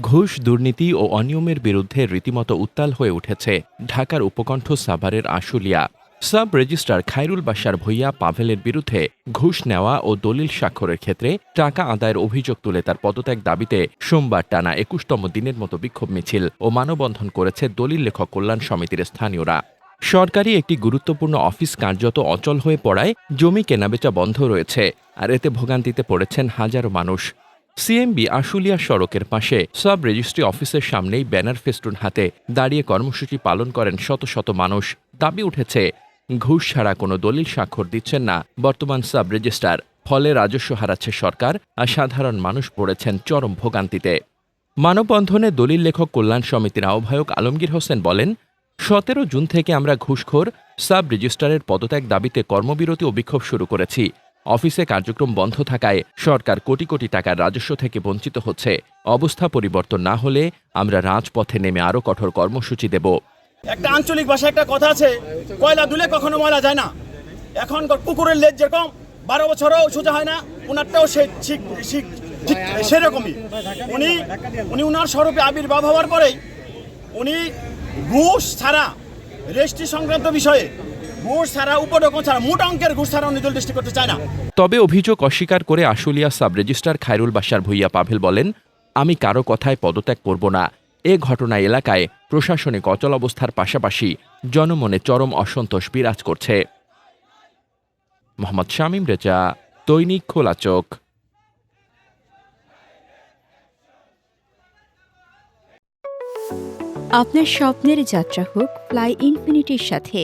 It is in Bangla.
ঘুষ, দুর্নীতি ও অনিয়মের বিরুদ্ধে রীতিমতো উত্তাল হয়ে উঠেছে ঢাকার উপকণ্ঠ সাভারের আশুলিয়া। সাব রেজিস্ট্রার খায়রুল বাশার ভূঁইয়া পাভেলের বিরুদ্ধে ঘুষ নেওয়া ও দলিল স্বাক্ষরের ক্ষেত্রে টাকা আদায়ের অভিযোগ তুলে তার পদত্যাগ দাবিতে সোমবার টানা একুশতম দিনের মতো বিক্ষোভ মিছিল ও মানববন্ধন করেছে দলিল লেখক কল্যাণ সমিতির স্থানীয়রা। সরকারি একটি গুরুত্বপূর্ণ অফিস কার্যত অচল হয়ে পড়ায় জমি কেনাবেচা বন্ধ রয়েছে আর এতে ভোগান্তিতে পড়েছেন হাজারো মানুষ। সিএমবি আশুলিয়া সড়কের পাশে সাব রেজিস্ট্রি অফিসের সামনেই ব্যানার ফেস্টুন হাতে দাঁড়িয়ে কর্মসূচি পালন করেন শত শত মানুষ। দাবি উঠেছে, ঘুষ ছাড়া কোনো দলিল স্বাক্ষর দিচ্ছেন না। বর্তমান সাব রেজিস্ট্রার ফলে রাজস্ব হারাচ্ছে সরকার আর সাধারণ মানুষ পড়েছেন চরম ভোগান্তিতে। মানববন্ধনে দলিল লেখক কল্যাণ সমিতির আহ্বায়ক আলমগীর হোসেন বলেন, সতেরো জুন থেকে আমরা ঘুষখোর, সাব রেজিস্ট্রারের পদত্যাগ দাবিতে কর্মবিরতি ও বিক্ষোভ শুরু করেছি। অফিসে কার্যক্রম বন্ধ থাকায় সরকার কোটি কোটি টাকার রাজস্ব থেকে বঞ্চিত হচ্ছে। অবস্থা পরিবর্তন না হলে আমরা রাজপথে নেমে আরও কঠোর কর্মসূচি দেব। একটা আঞ্চলিক ভাষায় একটা কথা আছে, কয়লা দুলে কখনো ময়লা যায় না। এখন কুকুরের লেজ যেরকম, বারো বছরও সোজা হয় না ওনারটাও সে ঠিক ঠিক ঠিক সেরকমই। উনি উনি উনার স্বরূপে আবির্ভাব হওয়ার পরেই উনি ঘুষ ছাড়া রেজিস্ট্রি সংক্রান্ত বিষয়ে ঘুষ ছাড়া উপরকম ছাড়া মোট অঙ্কের ঘুষ ছাড়া উনি দৃষ্টি করতে চায় না। তবে অভিযোগ অস্বীকার করে আশুলিয়া সাব রেজিস্ট্রার খায়রুল বাশার ভূঁইয়া পাভেল বলেন আমি কারও কথায় পদত্যাগ করব না। এ ঘটনা এলাকায় প্রশাসনিক অচল অবস্থার পাশাপাশি জনমনে চরম অসন্তোষ বিরাজ করছে। মোহাম্মদ শামীম রেজা দৈনিক খোলা চোখ। আপনার স্বপ্নের যাত্রা হোক ফ্লাই ইনফিনিটির সাথে।